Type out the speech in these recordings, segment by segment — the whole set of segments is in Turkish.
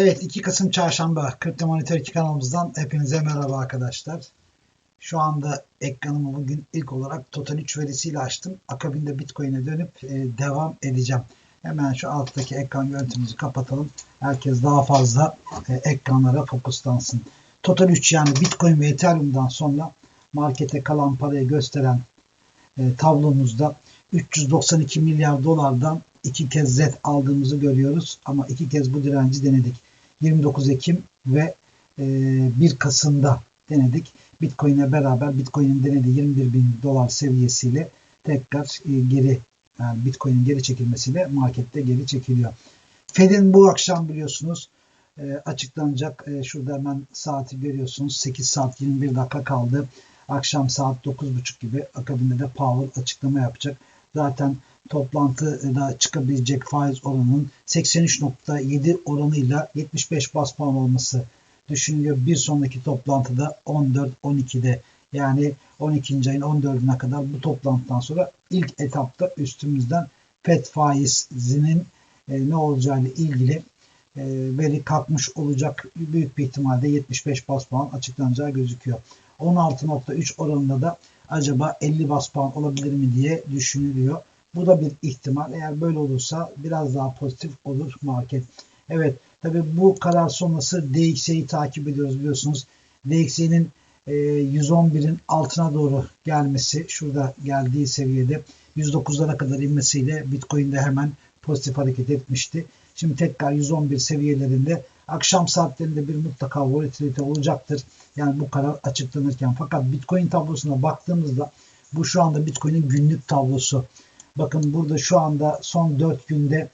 Evet 2 Kasım Çarşamba Kripto Monitör 2 kanalımızdan hepinize merhaba arkadaşlar. Şu anda ekranımı bugün ilk olarak Total 3 verisiyle açtım. Akabinde Bitcoin'e dönüp e, devam edeceğim. Hemen şu alttaki ekran görüntümüzü kapatalım. Herkes daha fazla e, ekranlara fokuslansın. Total 3 yani Bitcoin ve Ethereum'dan sonra markete kalan parayı gösteren e, tablomuzda 392 milyar dolardan iki kez Z aldığımızı görüyoruz. Ama iki kez bu direnci denedik. 29 Ekim ve e, 1 Kasım'da denedik. Bitcoin'e beraber Bitcoin'in denediği 21 bin dolar seviyesiyle tekrar e, geri yani Bitcoin'in geri çekilmesiyle markette geri çekiliyor. Fed'in bu akşam biliyorsunuz e, açıklanacak. E, şurada hemen saati görüyorsunuz. 8 saat 21 dakika kaldı. Akşam saat 9.30 gibi akabinde de Powell açıklama yapacak. Zaten toplantıda çıkabilecek faiz oranının 83.7 oranıyla 75 bas puan olması düşünülüyor. Bir sonraki toplantıda 14-12'de yani 12. ayın 14'üne kadar bu toplantıdan sonra ilk etapta üstümüzden FED faizinin e, ne olacağıyla ilgili e, veri kalkmış olacak. Büyük bir ihtimalle 75 bas puan açıklanacağı gözüküyor. 16.3 oranında da acaba 50 bas puan olabilir mi diye düşünülüyor. Bu da bir ihtimal. Eğer böyle olursa biraz daha pozitif olur market. Evet tabi bu karar sonrası DXY'yi takip ediyoruz biliyorsunuz. DXY'nin 111'in e, altına doğru gelmesi şurada geldiği seviyede 109'lara kadar inmesiyle Bitcoin'de hemen pozitif hareket etmişti. Şimdi tekrar 111 seviyelerinde akşam saatlerinde bir mutlaka volatilite olacaktır. Yani bu karar açıklanırken. Fakat Bitcoin tablosuna baktığımızda bu şu anda Bitcoin'in günlük tablosu. Bakın burada şu anda son 4 günde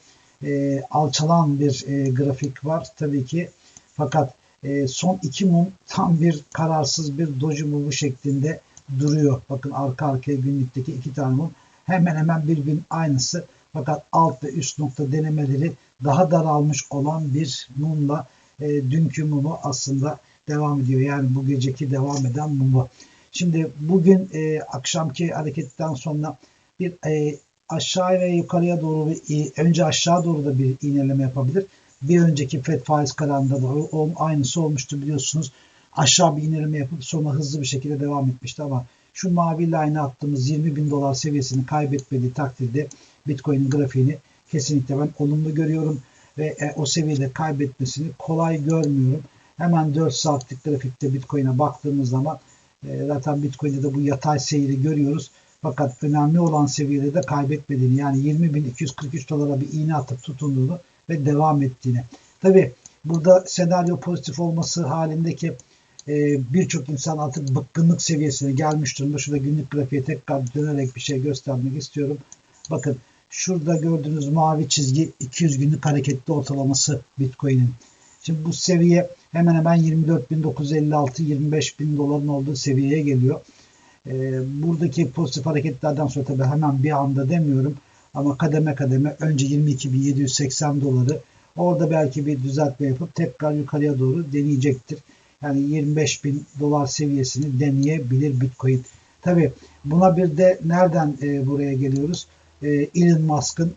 e, alçalan bir e, grafik var tabii ki. Fakat e, son 2 mum tam bir kararsız bir doji mumu şeklinde duruyor. Bakın arka arkaya günlükteki iki tane mum hemen hemen birbirinin aynısı. Fakat alt ve üst nokta denemeleri daha daralmış olan bir mumla e, dünkü mumu aslında devam ediyor. Yani bu geceki devam eden mumu. Şimdi bugün e, akşamki hareketten sonra bir e, aşağı ve yukarıya doğru bir, önce aşağı doğru da bir iğneleme yapabilir. Bir önceki FED faiz kararında da aynısı olmuştu biliyorsunuz. Aşağı bir iğneleme yapıp sonra hızlı bir şekilde devam etmişti ama şu mavi line attığımız 20 bin dolar seviyesini kaybetmediği takdirde Bitcoin'in grafiğini kesinlikle ben olumlu görüyorum ve e, o seviyede kaybetmesini kolay görmüyorum. Hemen 4 saatlik grafikte Bitcoin'e baktığımız zaman e, zaten Bitcoin'de de bu yatay seyri görüyoruz. Fakat önemli olan seviyede de kaybetmediğini yani 20.243 dolara bir iğne atıp tutunduğunu ve devam ettiğini. Tabi burada senaryo pozitif olması halindeki e, birçok insan artık bıkkınlık seviyesine gelmiş durumda. Şurada günlük grafiğe tekrar dönerek bir şey göstermek istiyorum. Bakın şurada gördüğünüz mavi çizgi 200 günlük hareketli ortalaması Bitcoin'in. Şimdi bu seviye hemen hemen 24.956-25.000 doların olduğu seviyeye geliyor. E, buradaki pozitif hareketlerden sonra tabii hemen bir anda demiyorum ama kademe kademe önce 22.780 doları orada belki bir düzeltme yapıp tekrar yukarıya doğru deneyecektir. Yani 25 bin dolar seviyesini deneyebilir Bitcoin. Tabi buna bir de nereden e, buraya geliyoruz? E, Elon Musk'ın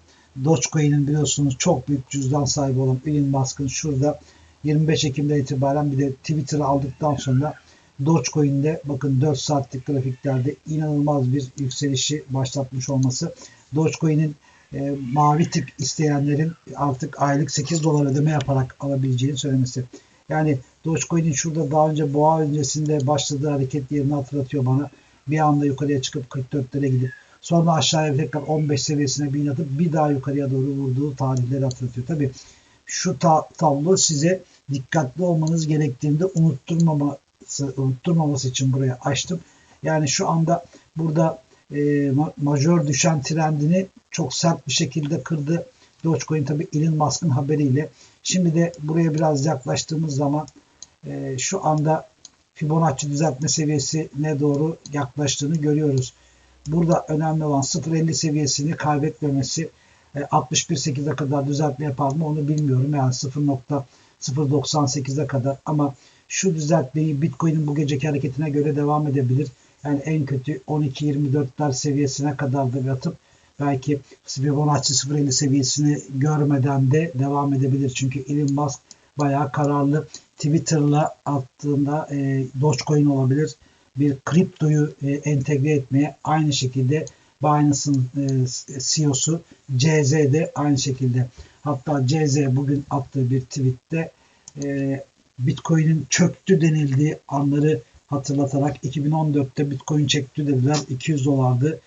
Dogecoin'in biliyorsunuz çok büyük cüzdan sahibi olan Elon Musk'ın şurada 25 Ekim'den itibaren bir de Twitter'ı aldıktan sonra Dogecoin'de bakın 4 saatlik grafiklerde inanılmaz bir yükselişi başlatmış olması. Dogecoin'in e, mavi tip isteyenlerin artık aylık 8 dolar ödeme yaparak alabileceğini söylemesi. Yani Dogecoin'in şurada daha önce boğa öncesinde başladığı hareket yerini hatırlatıyor bana. Bir anda yukarıya çıkıp 44'lere gidip sonra aşağıya tekrar 15 seviyesine bir atıp bir daha yukarıya doğru vurduğu tarihleri hatırlatıyor. Tabi şu ta tablo size dikkatli olmanız gerektiğinde unutturmama unutturmaması için buraya açtım. Yani şu anda burada e, majör düşen trendini çok sert bir şekilde kırdı. Dogecoin tabi Elon Musk'ın haberiyle. Şimdi de buraya biraz yaklaştığımız zaman e, şu anda Fibonacci düzeltme seviyesine doğru yaklaştığını görüyoruz. Burada önemli olan 0.50 seviyesini kaybetmemesi. E, 61.8'e kadar düzeltme yapar mı onu bilmiyorum. Yani 0.098'e kadar ama şu düzeltmeyi Bitcoin'in bu geceki hareketine göre devam edebilir. Yani en kötü 12-24'ler seviyesine kadar da yatıp belki Fibonacci 0.50 seviyesini görmeden de devam edebilir. Çünkü Elon Musk bayağı kararlı. Twitter'la attığında e, Dogecoin olabilir. Bir kriptoyu e, entegre etmeye aynı şekilde Binance'ın e, CEO'su CZ de aynı şekilde. Hatta CZ bugün attığı bir tweette e, Bitcoin'in çöktü denildiği anları hatırlatarak 2014'te Bitcoin çekti dediler 200 dolardı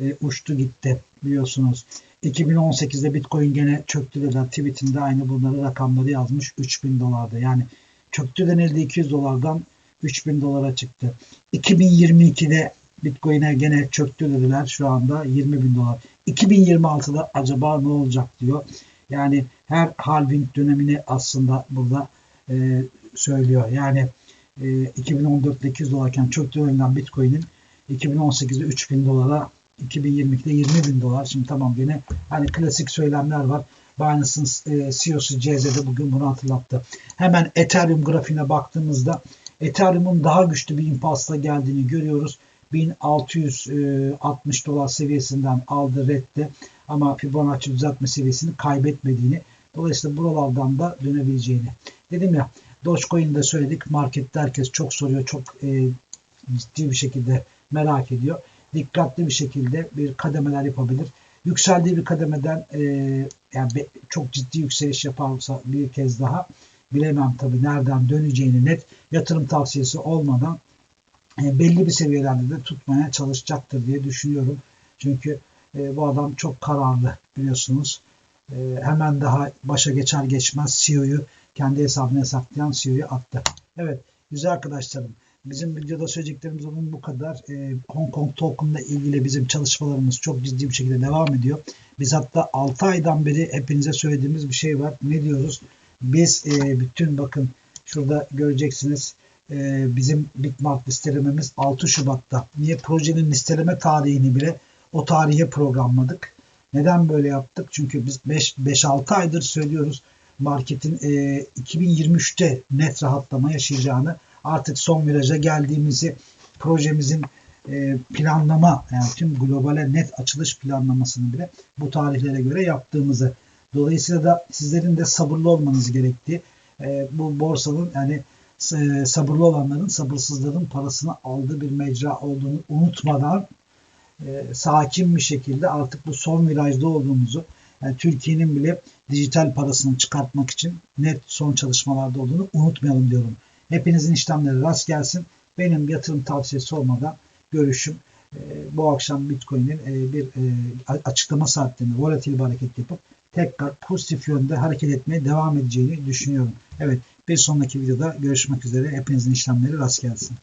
e, uçtu gitti biliyorsunuz. 2018'de Bitcoin gene çöktü dediler tweetinde aynı bunları rakamları yazmış 3000 dolarda yani çöktü denildi 200 dolardan 3000 dolara çıktı. 2022'de Bitcoin'e gene çöktü dediler şu anda 20 bin dolar. 2026'da acaba ne olacak diyor. Yani her halving dönemini aslında burada e, söylüyor. Yani e, 2014'te 200 dolarken çöktü dönemden Bitcoin'in 2018'de 3000 dolara 2022'de 20 bin dolar. Şimdi tamam yine hani klasik söylemler var. Binance'ın e, CEO'su CZ'de bugün bunu hatırlattı. Hemen Ethereum grafiğine baktığımızda Ethereum'un daha güçlü bir impulsla geldiğini görüyoruz. 1660 dolar seviyesinden aldı redde ama Fibonacci düzeltme seviyesini kaybetmediğini dolayısıyla buralardan da dönebileceğini. Dedim ya Dogecoin'de söyledik markette herkes çok soruyor çok e, ciddi bir şekilde merak ediyor. Dikkatli bir şekilde bir kademeler yapabilir. Yükseldiği bir kademeden e, yani çok ciddi yükseliş yaparsa bir kez daha bilemem tabii nereden döneceğini net yatırım tavsiyesi olmadan e, belli bir seviyelerde de tutmaya çalışacaktır diye düşünüyorum. Çünkü e, bu adam çok kararlı biliyorsunuz. E, hemen daha başa geçer geçmez CEO'yu kendi hesabına hesaplayan CEO'yu attı. Evet güzel arkadaşlarım. Bizim videoda söyleyeceklerimiz onun bu kadar. Ee, Hong Kong Token'la ilgili bizim çalışmalarımız çok ciddi bir şekilde devam ediyor. Biz hatta 6 aydan beri hepinize söylediğimiz bir şey var. Ne diyoruz? Biz e, bütün bakın şurada göreceksiniz e, bizim Bitmark listelememiz 6 Şubat'ta. Niye? Projenin listeleme tarihini bile o tarihe programladık. Neden böyle yaptık? Çünkü biz 5-6 aydır söylüyoruz marketin e, 2023'te net rahatlama yaşayacağını artık son viraja geldiğimizi projemizin e, planlama yani tüm globale net açılış planlamasını bile bu tarihlere göre yaptığımızı. Dolayısıyla da sizlerin de sabırlı olmanız gerektiği e, bu borsanın yani e, sabırlı olanların sabırsızların parasını aldığı bir mecra olduğunu unutmadan e, sakin bir şekilde artık bu son virajda olduğumuzu yani Türkiye'nin bile dijital parasını çıkartmak için net son çalışmalarda olduğunu unutmayalım diyorum. Hepinizin işlemleri rast gelsin. Benim yatırım tavsiyesi olmadan görüşüm e, bu akşam Bitcoin'in e, bir e, açıklama saatlerinde volatil bir hareket yapıp tekrar pozitif yönde hareket etmeye devam edeceğini düşünüyorum. Evet bir sonraki videoda görüşmek üzere. Hepinizin işlemleri rast gelsin.